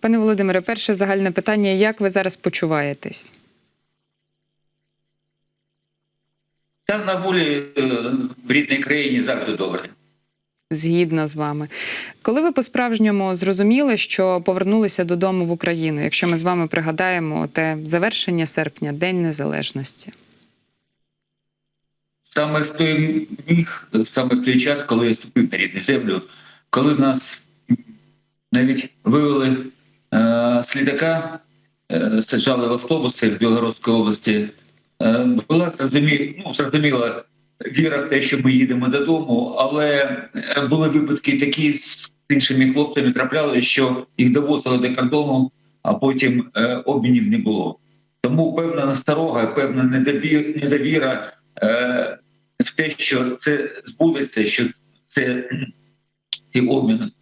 Пане Володимире, перше загальне питання: як ви зараз почуваєтесь? Та на волі е, в рідній країні завжди добре. Згідна з вами. Коли ви по-справжньому зрозуміли, що повернулися додому в Україну, якщо ми з вами пригадаємо те завершення серпня, День Незалежності? Саме в той міг, саме в той час, коли я ступив на рідну землю, коли нас навіть вивели слідака, е, саджали в автобуси в Білгородській області, е, була зрозумі, ну, зрозуміла віра в те, що ми їдемо додому, але е, були випадки такі з іншими хлопцями трапляли, що їх довозили до кордону, а потім е, обмінів не було. Тому певна насторога, певна недовір, недовіра е, в те, що це збудеться, що це цей обмін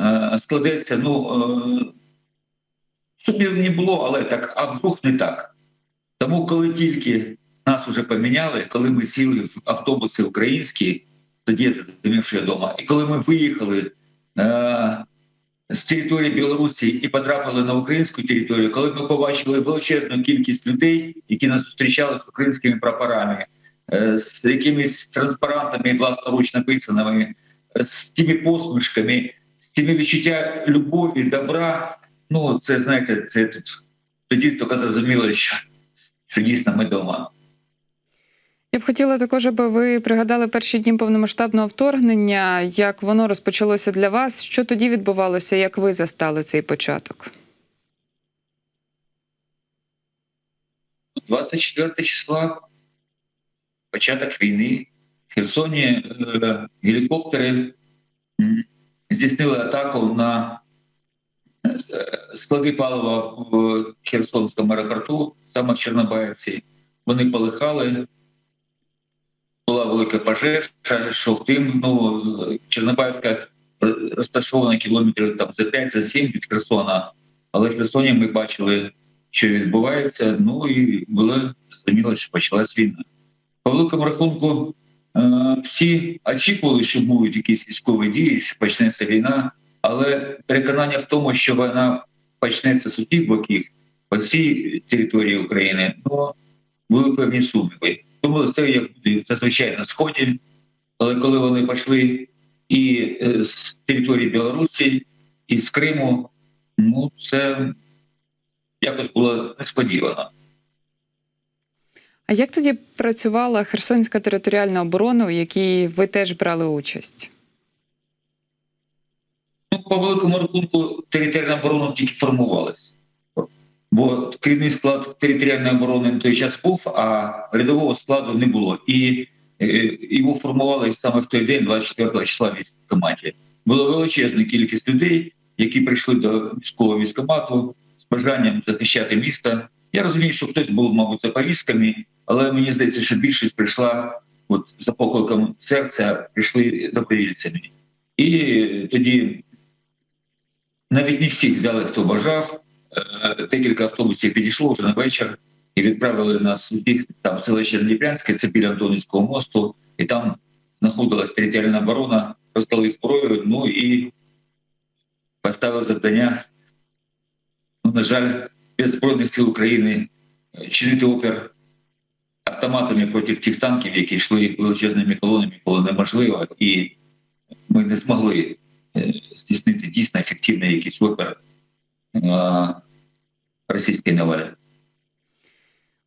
е, складеться. Ну е, сумнів не було, але так, а вдруг не так. Тому, коли тільки нас вже поміняли, коли ми сіли в автобуси українські, тоді я вдома. І коли ми виїхали е, з території Білорусі і потрапили на українську територію, коли ми побачили величезну кількість людей, які нас зустрічали з українськими прапорами, е, з якимись транспарантами власноруч написаними, е, з тими посмішками, з тими відчуття любові, добра. Ну, це знаєте, це тут тоді тільки зрозуміло, що, що дійсно ми вдома. Я б хотіла також, аби ви пригадали перші дні повномасштабного вторгнення, як воно розпочалося для вас. Що тоді відбувалося, як ви застали цей початок? 24 числа, початок війни, в Херсоні е, гелікоптери здійснили атаку на склади палива в Херсонському аеропорту, саме в Чорнобаївці. Вони полихали. Була велика пожежа, що тим, ну, Чорнобаївка розташована кілометрів там за 5 за 7 від Херсона. Але в Херсоні ми бачили, що відбувається. Ну і було зрозуміло, що почалась війна. По великому рахунку, е, всі очікували, що будуть якісь військові дії, що почнеться війна, але переконання в тому, що вона почнеться з усіх боків по всій території України, ну були певні сумніви. Думали, це як буде зазвичай на сході, але коли вони пішли і е, з території Білорусі, і з Криму, ну це якось було несподівано. А як тоді працювала Херсонська територіальна оборона, у якій ви теж брали участь? Ну, по великому рахунку, територіальна оборона тільки формувалася. Бо керівний склад територіальної оборони на той час був, а рядового складу не було. І е, його формували саме в той день, 24 числа військкоматі. Була величезна кількість людей, які прийшли до міського військкомату з бажанням захищати місто. Я розумію, що хтось був, мабуть, за повістками, але мені здається, що більшість прийшла от за покликом серця, прийшли добровільцями. І тоді навіть не всіх взяли, хто бажав. Е, Декілька автобусів підійшло вже на вечір і відправили нас у бік там селище Дніпрянське, це біля Антонівського мосту, і там знаходилась територіальна оборона, роздали зброю, ну і поставили завдання, ну, на жаль, без Збройних сил України е, чинити опір автоматами проти тих танків, які йшли величезними колонами, було неможливо, і ми не змогли е, здійснити дійсно ефективний якийсь вибір е, російській навалі.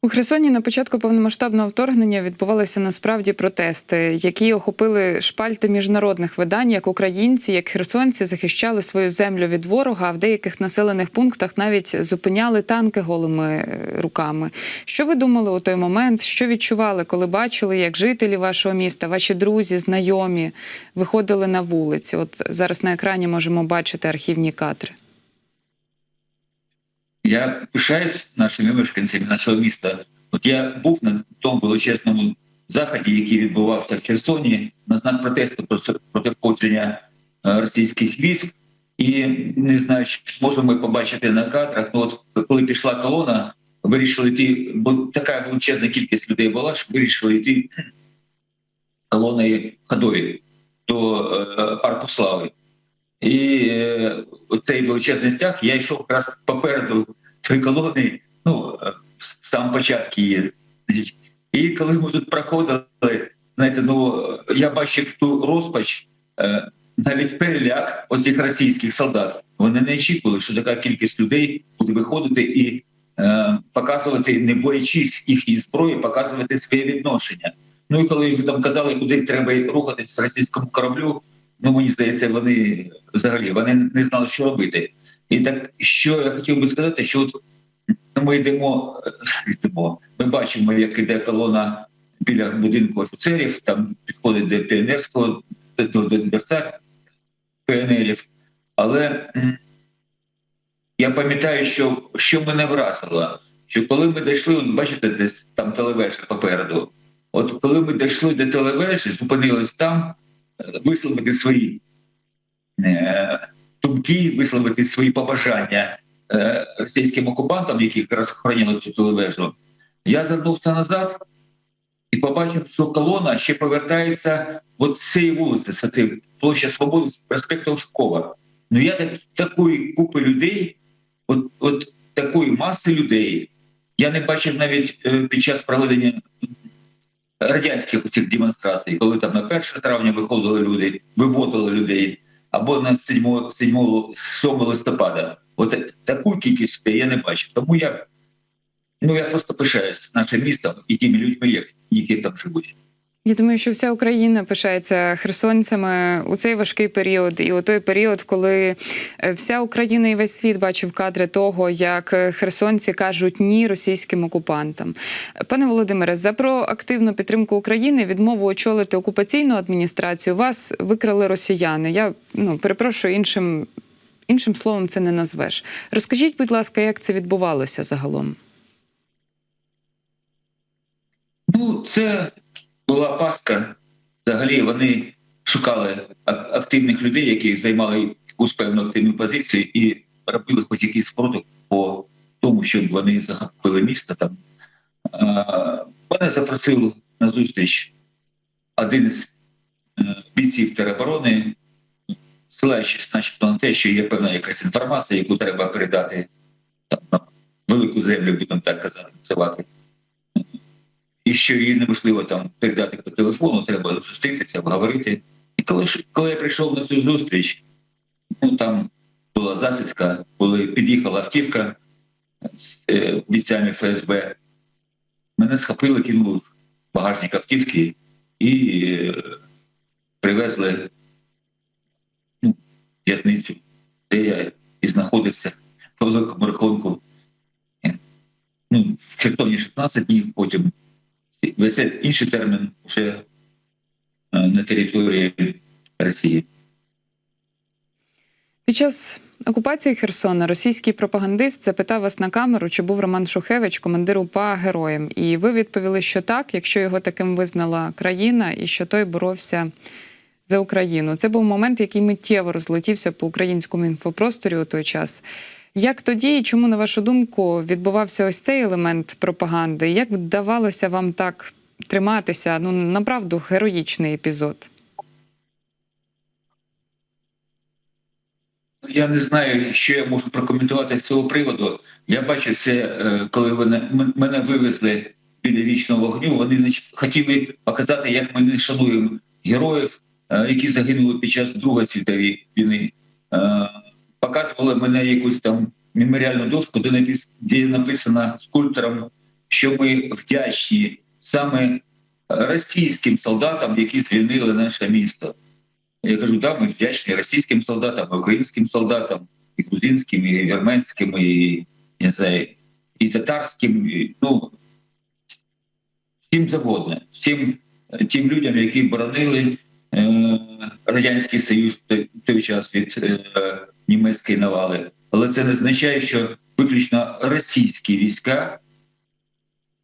У Херсоні на початку повномасштабного вторгнення відбувалися насправді протести, які охопили шпальти міжнародних видань, як українці, як херсонці захищали свою землю від ворога. А в деяких населених пунктах навіть зупиняли танки голими е, руками. Що ви думали у той момент? Що відчували, коли бачили, як жителі вашого міста, ваші друзі, знайомі виходили на вулиці? От зараз на екрані можемо бачити архівні кадри. Я пишаюсь нашими мешканцями нашого міста. От я був на тому величезному заході, який відбувався в Херсоні, на знак протесту проти- входження е, російських військ. І не знаю, чи можемо ми побачити на кадрах. Ну от коли пішла колона, вирішили йти, бо така величезна кількість людей була, що вирішили йти колоною ходові до е, парку слави. І е, оцей величезний стяг, я йшов якраз попереду тої колони, ну, е, сам початку її. І коли ми тут проходили, знаєте, ну я бачив ту розпач, е, навіть переляк оцих російських солдат. Вони не очікували, що така кількість людей буде виходити і е, показувати, не боячись їхньої зброї, показувати своє відношення. Ну і коли вже там казали, куди треба рухатись російському кораблю, ну мені здається, вони взагалі вони не знали, що робити. І так, що я хотів би сказати, що от ну, ми йдемо, е, йдемо, ми бачимо, як іде колона біля будинку офіцерів, там підходить до піонерського, до, дверця піонерів. Але я пам'ятаю, що, що мене вразило, що коли ми дійшли, от бачите, десь там телевежа попереду. От коли ми дійшли до телевежі, зупинились там, висловити свої е, думки, висловити свої побажання е, російським окупантам, які якраз охороняли цю телевежу, я звернувся назад і побачив, що колона ще повертається от з цієї вулиці, з площа Свободи, з проспекту Ушкова. Ну я так, такої купи людей, от, от такої маси людей, я не бачив навіть е, під час проведення радянських усіх демонстрацій, коли там на 1 травня виходили люди, виводили людей, або на 7, 7, 7 листопада. От таку кількість людей я не бачив. Тому я, ну, я просто пишаюсь нашим містом і тими людьми, як- які там живуть. Я думаю, що вся Україна пишається херсонцями у цей важкий період, і у той період, коли е, вся Україна і весь світ бачив кадри того, як е, херсонці кажуть ні російським окупантам. Пане Володимире, за проактивну підтримку України відмову очолити окупаційну адміністрацію вас викрали росіяни. Я ну перепрошую іншим. Іншим словом, це не назвеш. Розкажіть, будь ласка, як це відбувалося загалом? Ну, це була пастка. Взагалі вони шукали активних людей, які займали якусь певну активну позицію і робили хоч якийсь спротив по тому, щоб вони захопили місто там. Мене запросив на зустріч один з е, бійців тероборони, ссилаючись на те, що є певна якась інформація, яку треба передати там, на велику землю, будемо так казати, називати і що її неможливо там передати по телефону, треба зустрітися, обговорити. І коли коли я прийшов на цю зустріч, ну там була засідка, коли під'їхала автівка з е, бійцями ФСБ, мене схопили, кинули в багажник автівки і е, привезли ну, в'язницю, де я і знаходився по великому рахунку. Е, Ну, в Херсоні 16 днів, потім весь інший термін вже е, на території Росії. Під час окупації Херсона російський пропагандист запитав вас на камеру, чи був Роман Шухевич, командир УПА героєм. І ви відповіли, що так, якщо його таким визнала країна, і що той боровся за Україну. Це був момент, який миттєво розлетівся по українському інфопросторі у той час. Як тоді і чому, на вашу думку, відбувався ось цей елемент пропаганди? Як вдавалося вам так триматися? Ну направду героїчний епізод. Я не знаю, що я можу прокоментувати з цього приводу. Я бачу це, е, коли вони мене вивезли біля вічного вогню. Вони хотіли показати, як ми не шануємо героїв, е, які загинули під час Другої світової війни. Показували мене якусь там меморіальну дошку, де напис- де написано скульптором, що ми вдячні саме російським солдатам, які звільнили наше місто. Я кажу, да, ми вдячні російським солдатам, українським солдатам, і грузинським, і вірменським, і не знаю, і татарським, і, ну всім завгодно, всім тим людям, які боронили е, Радянський Союз в той час від е, німецької навали. Але це не означає, що виключно російські війська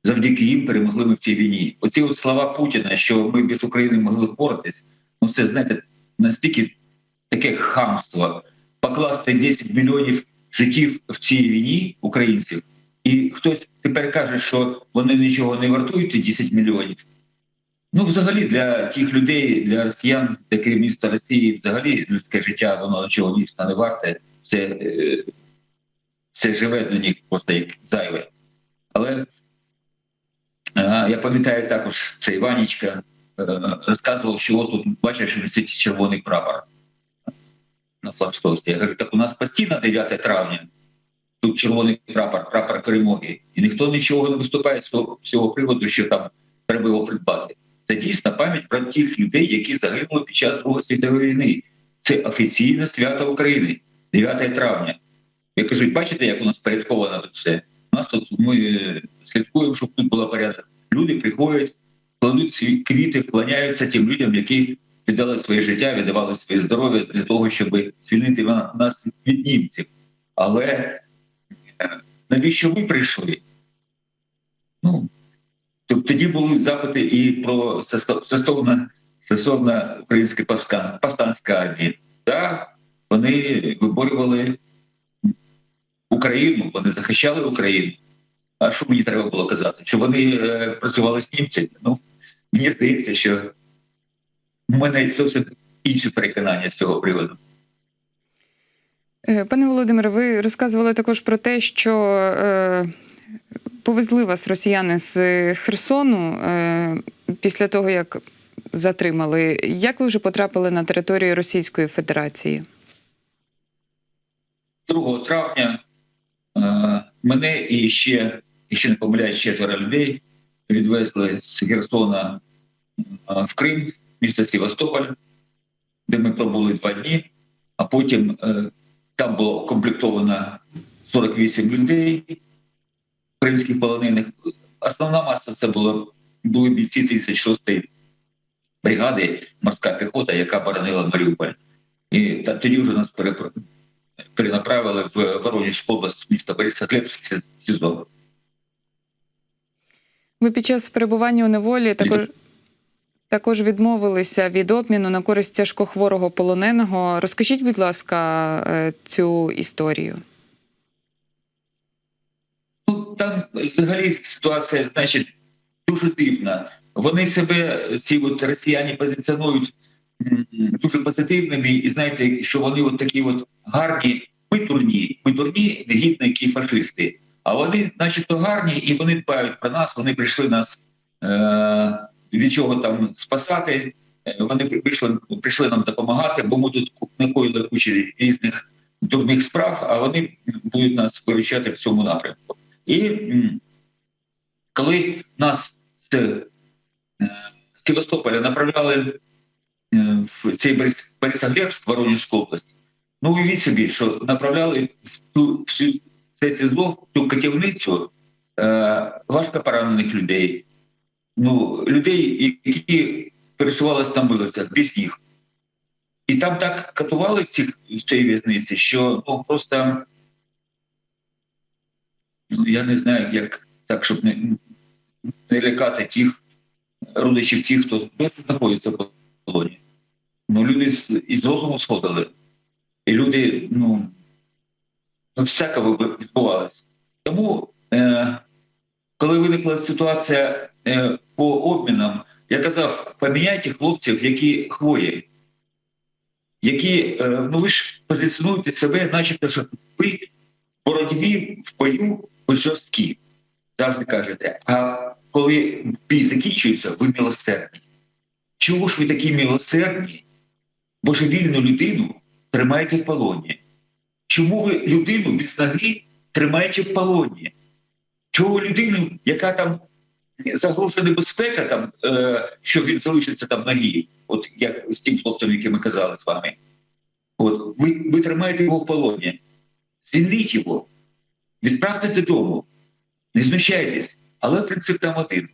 завдяки їм перемогли ми в цій війні. Оці от слова Путіна, що ми без України могли впоратись, ну це знаєте, настільки таке хамство покласти 10 мільйонів життів в цій війні українців, і хтось тепер каже, що вони нічого не вартують, ці 10 мільйонів. Ну, взагалі, для тих людей, для росіян, для керівництва Росії, взагалі людське життя, воно нічого дійсно не варте. Це, е, це живе для них просто як зайве. Але е, я пам'ятаю також цей Ванічка е, розказував, що от тут бачиш висить червоний прапор на флагштоці. Я говорю, так у нас постійно 9 травня. Тут червоний прапор, прапор перемоги. І ніхто нічого не виступає з цього приводу, що там треба його придбати. Це дійсно пам'ять про тих людей, які загинули під час Другої світової війни. Це офіційне свято України, 9 травня. Я кажу, бачите, як у нас порядковано тут все. У нас тут ми е, слідкуємо, щоб тут було порядок. Люди приходять, кладуть квіти, вклоняються тим людям, які віддали своє життя, віддавали своє здоров'я для того, щоб звільнити нас від німців. Але е, навіщо ви прийшли? Ну, тобто тоді були запити і про стосовно, стосовно української повстан- повстанської армії. Так, вони виборювали Україну, вони захищали Україну. А що мені треба було казати? Що вони е, працювали з німцями? Ну, мені здається, що в мене зовсім інші переконання з цього приводу. Е, Пане Володимире, ви розказували також про те, що е, повезли вас росіяни з Херсону е, після того, як затримали. Як ви вже потрапили на територію Російської Федерації? 2 травня е, мене і ще, ще не помиляюсь, четверо людей відвезли з Херсона е, в Крим, місто Севастополь, де ми пробули два дні, а потім е, там було комплектовано 48 людей, українських полонених. Основна маса це було, були бійці 1006-ї бригади морська піхота, яка боронила Маріуполь. І та, тоді вже нас перепро- перенаправили в Воронежську область міста Борисоглебськ СІЗО. Ви під час перебування у неволі також. Також відмовилися від обміну на користь тяжкохворого полоненого. Розкажіть, будь ласка, е, цю історію. Там взагалі ситуація, значить, дуже дивна. Вони себе, ці от росіяни, позиціонують дуже позитивними, і знаєте, що вони от такі от гарні, ми дурні, ми дурні, негідники, фашисти. А вони, начебто, гарні, і вони дбають про нас. Вони прийшли нас е- від чого там спасати. Вони прийшли, прийшли нам допомагати, бо ми тут накоїли кучі різних дурних справ, а вони будуть нас виручати в цьому напрямку. І коли нас з е, Севастополя направляли е, в цей Борис- Борисоглебськ, Воронежську область, ну уявіть собі, що направляли в ту всю це СІЗО, ту катівницю е, важко поранених людей, ну, людей, які пересувалися там вулицях, без ніг. І там так катували цих в цій в'язниці, що ну просто ну я не знаю, як так, щоб не, не лякати тих родичів, тих, хто знаходиться в полоні. Ну, люди із розуму сходили. І люди, ну, ну ви- відбувалося. Тому, е, коли виникла ситуація е, по обмінам, я казав, поміняйте хлопців, які хворі, які, е, ну ви ж позиціонуєте себе, начебто, що ви в боротьбі в бою жорсткі, завжди кажете. А коли бій закінчується, ви милосердні. Чому ж ви такі милосердні? Божевільну людину тримаєте в полоні. Чому ви людину без ноги тримаєте в полоні? Ви людину, яка там загрожує небезпека, там, е, що він залишиться там ноги, от як з тим хлопцем, яким ми казали з вами, от ви, ви тримаєте його в полоні. Звільніть його, відправте додому, не знущайтесь. Але принцип там один,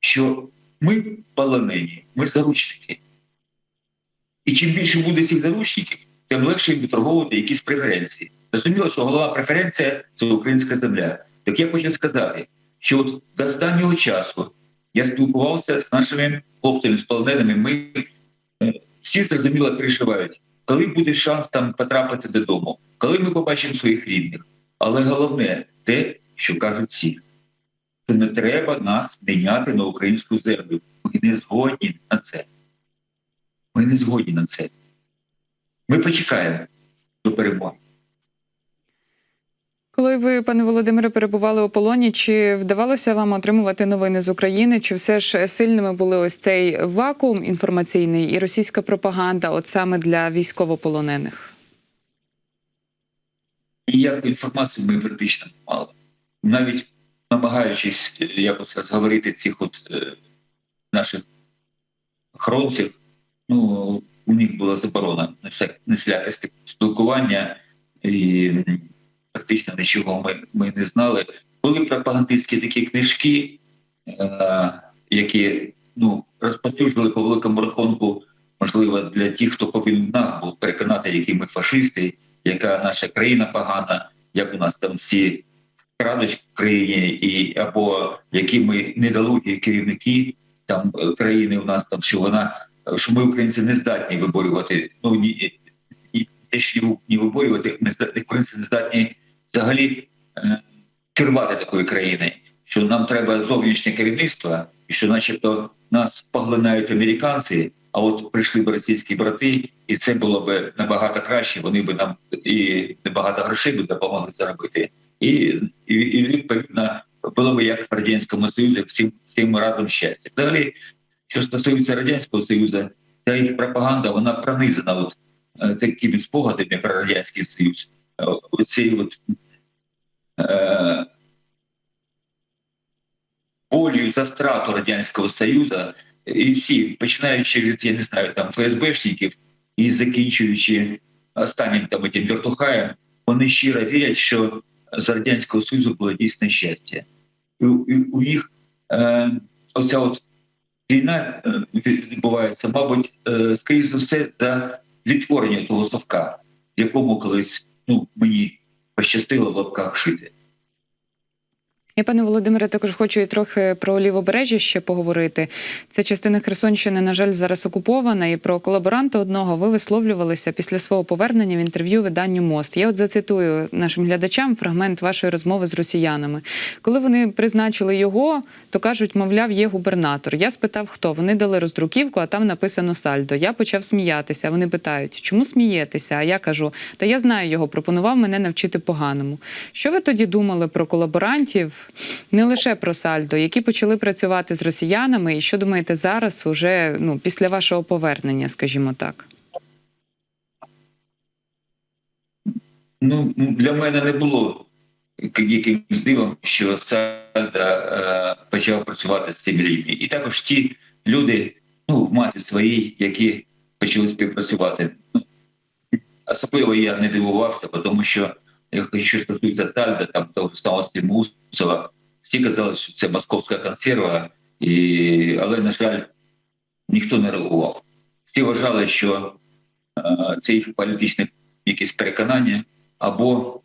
що ми полонені, ми заручники. І чим більше буде цих заручників, тим легше їм відторговувати якісь преференції. Зрозуміло, що головна преференція це українська земля. Так я хочу сказати, що от до останнього часу я спілкувався з нашими хлопцями, з полоненими. Ми е, всі зрозуміло переживають, коли буде шанс там потрапити додому, коли ми побачимо своїх рідних. Але головне те, що кажуть всі. що не треба нас міняти на українську землю. Ми не згодні на це. Ми не згодні на це. Ми почекаємо до перемоги. Коли ви, пане Володимире, перебували у полоні, чи вдавалося вам отримувати новини з України? Чи все ж сильними були ось цей вакуум інформаційний і російська пропаганда, от саме для військовополонених? Ніякої інформації ми практично не мали. Навіть намагаючись е, якось розговорити цих от е, наших охоронців, ну у них була заборона на не всяке спілкування і практично нічого ми, ми не знали. Були пропагандистські такі книжки, е, які ну, розповсюджували по великому рахунку, можливо, для тих, хто повинен нас був переконати, які ми фашисти, яка наша країна погана, як у нас там всі крадуть в країні, і або які ми недолугі керівники там е, країни у нас там, що вона що ми українці не здатні виборювати. Ну ні, і те, що не виборювати, не здатні українці не здатні взагалі е, керувати такою країною. Що нам треба зовнішнє керівництво, і що, начебто, нас поглинають американці. А от прийшли б російські брати, і це було б набагато краще. Вони б нам і набагато грошей би допомогли заробити, і, і, і відповідно було б як в радянському союзі всім всім разом щастя. Взагалі, що стосується радянського союзу, ця їх пропаганда вона пронизана от е, такими спогадами про радянський союз. Е, Оці от е, болью за втрату радянського союзу, і всі, починаючи від я не знаю там ФСБшників і закінчуючи останнім там этим вертухаєм, вони щиро вірять, що з радянського союзу було дійсне щастя, і, і у них е, оця от війна е, відбувається, мабуть, е, скоріш за все, за відтворення того совка, в якому колись ну мені пощастило в лапках шити. Я, пане Володимире, також хочу і трохи про лівобережжя ще поговорити. Ця частина Херсонщини, на жаль, зараз окупована. І про колаборанта одного ви висловлювалися після свого повернення в інтерв'ю виданню Мост. Я от зацитую нашим глядачам фрагмент вашої розмови з росіянами. Коли вони призначили його, то кажуть, мовляв, є губернатор. Я спитав, хто вони дали роздруківку, а там написано сальдо. Я почав сміятися. Вони питають, чому смієтеся? А я кажу, та я знаю його, пропонував мене навчити поганому. Що ви тоді думали про колаборантів? Не лише про сальдо, які почали працювати з росіянами, і що думаєте зараз, уже ну після вашого повернення, скажімо так? Ну для мене не було якимось дивом, що Сальда е, почав працювати з цими людьми. І також ті люди, ну в масі своїй, які почали співпрацювати. Ну, Особливо я не дивувався, тому що якщо стосується Сальда, там того самого Мусова, всі казали, що це московська консерва, і... але, на жаль, ніхто не реагував. Всі вважали, що е, це їх політичне якесь переконання, або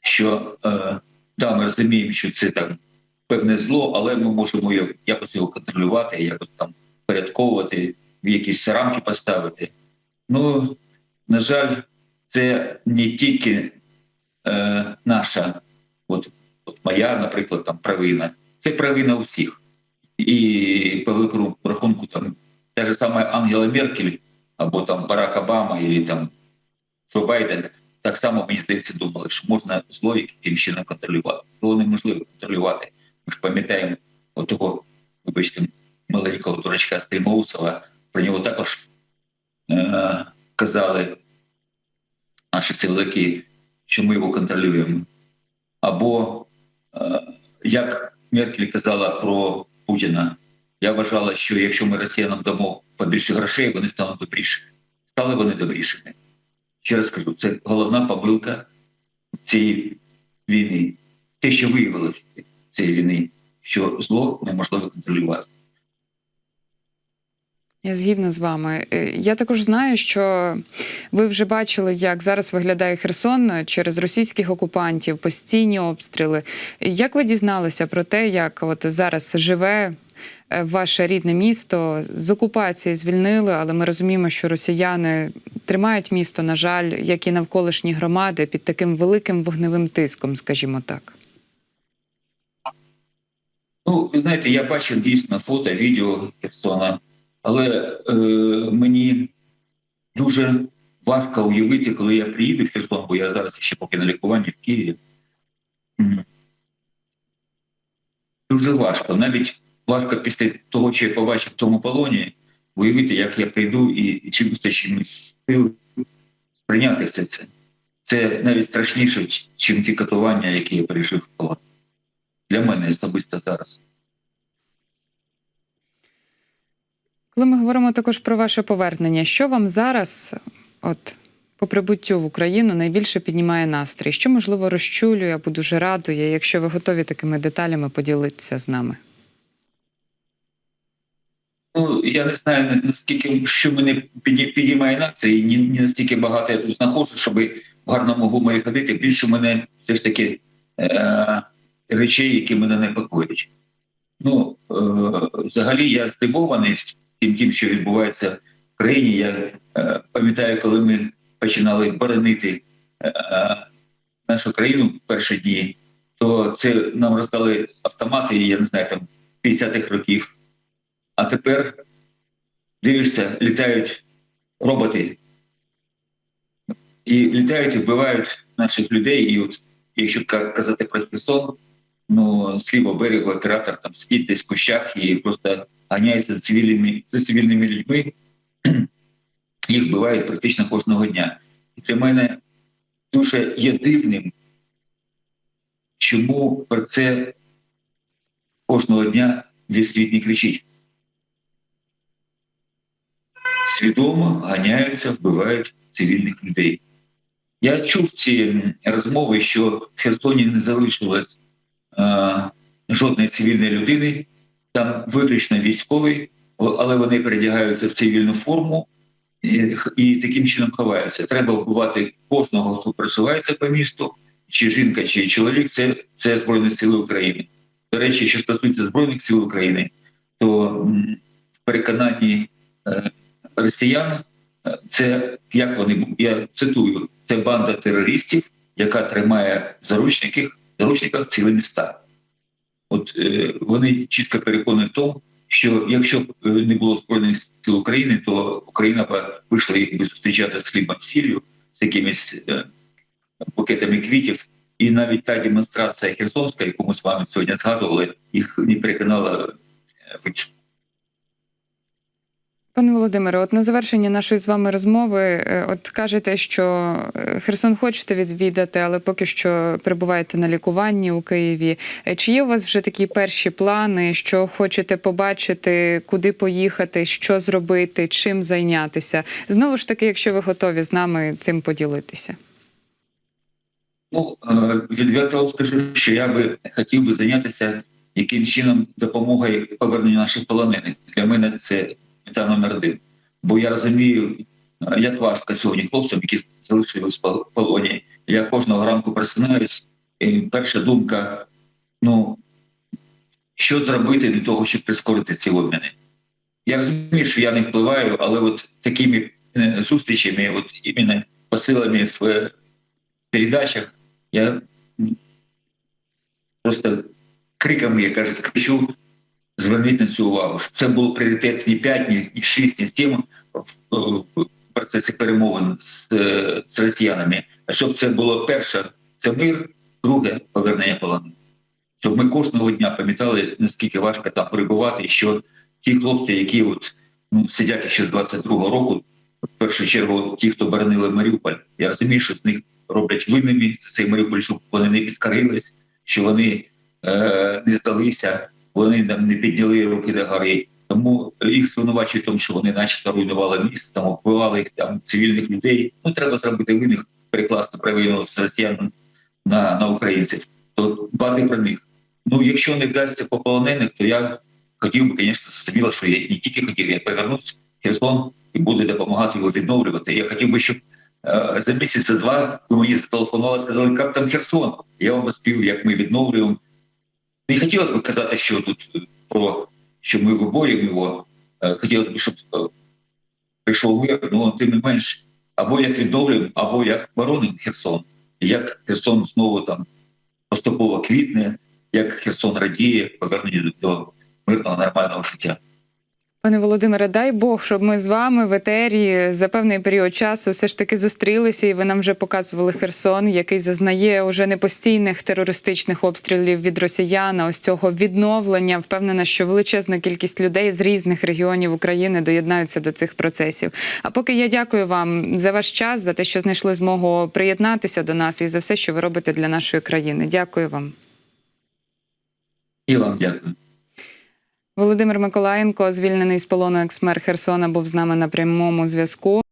що е, да, ми розуміємо, що це там певне зло, але ми можемо його, якось його контролювати, якось там порядковувати, в якісь рамки поставити. Ну, на жаль, це не тільки е, наша, от, от моя, наприклад, там провина, це провина у всіх. І по великому рахунку там та ж сама Ангела Меркель або там Барак Обама, і там Джо Байден, так само мені здається, думали, що можна зло яким чином контролювати. Зло неможливо контролювати. Ми ж пам'ятаємо отого, вибачте, маленького дурачка Стрімоусова, про нього також е- казали наші силовики, що ми його контролюємо. Або як Меркель казала про Путіна, я вважала, що якщо ми росіянам дамо побільше грошей, вони стануть добрішими. Стали вони добрішими. Ще раз кажу, це головна помилка цієї війни. Те, що виявилося цієї війни, що зло неможливо контролювати. Я згідна з вами. Е, Я також знаю, що ви вже бачили, як зараз виглядає Херсон через російських окупантів, постійні обстріли. Як ви дізналися про те, як от зараз живе е, ваше рідне місто? З окупації звільнили, але ми розуміємо, що росіяни тримають місто, на жаль, як і навколишні громади, під таким великим вогневим тиском, скажімо так. Ну, ви знаєте, я бачив дійсно фото, відео Херсона, але е, мені дуже важко уявити, коли я приїду в Херсон, бо я зараз ще поки на лікуванні в Києві. Дуже важко. Навіть важко після того, що я побачив в тому полоні, уявити, як я прийду і, і чи вистачить сил сприйняти все це. Це навіть страшніше, ніж ті катування, які я пережив в полоні. Для мене особисто зараз. Коли ми говоримо також про ваше повернення, що вам зараз, от по прибуттю в Україну, найбільше піднімає настрій? Що можливо розчулює або дуже радує, якщо ви готові такими деталями поділитися з нами? Ну, я не знаю наскільки що мене піді- підіймає настрій, ні, ні настільки багато я тут знаходжу, щоб в гарному гуморі ходити. Більше мене все ж таки е- речей, які мене непокоять. Ну, е- взагалі я здивований тим, тим, що відбувається в країні. Я е- пам'ятаю, коли ми починали боронити е- нашу країну в перші дні, то це нам роздали автомати, я не знаю, там 50-х років. А тепер дивишся, літають роботи. І літають і вбивають наших людей. І от, якщо казати про Херсон, ну, з берегу оператор там сидить десь в кущах і просто ганяється за цивільними, за цивільними людьми. Їх вбивають практично кожного дня. І для мене дуже є дивним, чому про це кожного дня весь світ не кричить. свідомо ганяються, вбивають цивільних людей. Я чув ці розмови, що в Херсоні не залишилось е, жодної цивільної людини, там виключно військовий, але вони передягаються в цивільну форму і, і таким чином ховаються. Треба вбивати кожного, хто просувається по місту, чи жінка, чи чоловік, це, це Збройні Сили України. До речі, що стосується Збройних сил України, то в переконанні е, росіян, е, це як вони я цитую, це банда терористів, яка тримає в заручниках, заручниках цілі міста. От е, вони чітко переконані в тому, що якщо б е, не було збройних сил України, то Україна б вийшла їх зустрічати з хлібом сіллю, з якимись е, букетами квітів. І навіть та демонстрація Херсонська, яку ми з вами сьогодні згадували, їх не переконала в. Пане Володимире, от на завершення нашої з вами розмови, е, от кажете, що е, Херсон хочете відвідати, але поки що перебуваєте на лікуванні у Києві. Е, Чи є у вас вже такі перші плани, що хочете побачити, куди поїхати, що зробити, чим зайнятися? Знову ж таки, якщо ви готові з нами цим поділитися. Ну, відверто скажу, що я би хотів би зайнятися яким чином допомогою поверненню наших полонених. Для мене це мета номер один. Бо я розумію, е, як важко сьогодні хлопцям, які залишились в полоні. Я кожного ранку просинаюсь, і перша думка: ну що зробити для того, щоб прискорити ці обміни? Я розумію, що я не впливаю, але от такими е, зустрічами, от іменно посилами в е, передачах, я просто криками, я кажу, кричу, зверніть на цю увагу. Це було пріоритет не 5, ні ні 6, ні 7 в в процесі перемовин з, е, з росіянами. А щоб це було перше, це мир, друге повернення полонених. Щоб ми кожного дня пам'ятали, наскільки важко там перебувати, і що ті хлопці, які от, ну, сидять ще з 22-го року, в першу чергу ті, хто боронили Маріуполь, я розумію, що з них роблять винними цей Маріуполь, щоб вони не підкорились, що вони е, не здалися, вони там не підняли руки до гори. Тому їх звинувачують тому, що вони начебто руйнували місто, там вбивали їх там цивільних людей. Ну треба зробити винних, перекласти провину з росіян на, на українців, то дбати про них. Ну якщо не вдасться по полонених, то я хотів би, звісно, зрозуміло, що я не тільки хотів, я повернусь в Херсон і буду допомагати його відновлювати. Я хотів би, щоб е, за місяця два ви мені зателефонували, сказали, як там Херсон. Я вам розповів, як ми відновлюємо. Не хотілося б казати, що тут е, про що ми виборюємо його. Е, Хотілося б, щоб е, прийшов мир, але тим не менш, або як відновлюємо, або як боронимо Херсон. Як Херсон знову там поступово квітне, як Херсон радіє повернення до мирного нормального життя. Пане Володимире, дай Бог, щоб ми з вами в етері за певний період часу все ж таки зустрілися, і ви нам вже показували Херсон, який зазнає уже не постійних терористичних обстрілів від росіян, а ось цього відновлення. Впевнена, що величезна кількість людей з різних регіонів України доєднаються до цих процесів. А поки я дякую вам за ваш час, за те, що знайшли змогу приєднатися до нас, і за все, що ви робите для нашої країни. Дякую вам. І вам дякую. Володимир Миколаєнко, звільнений з полону екс-мер Херсона, був з нами на прямому зв'язку.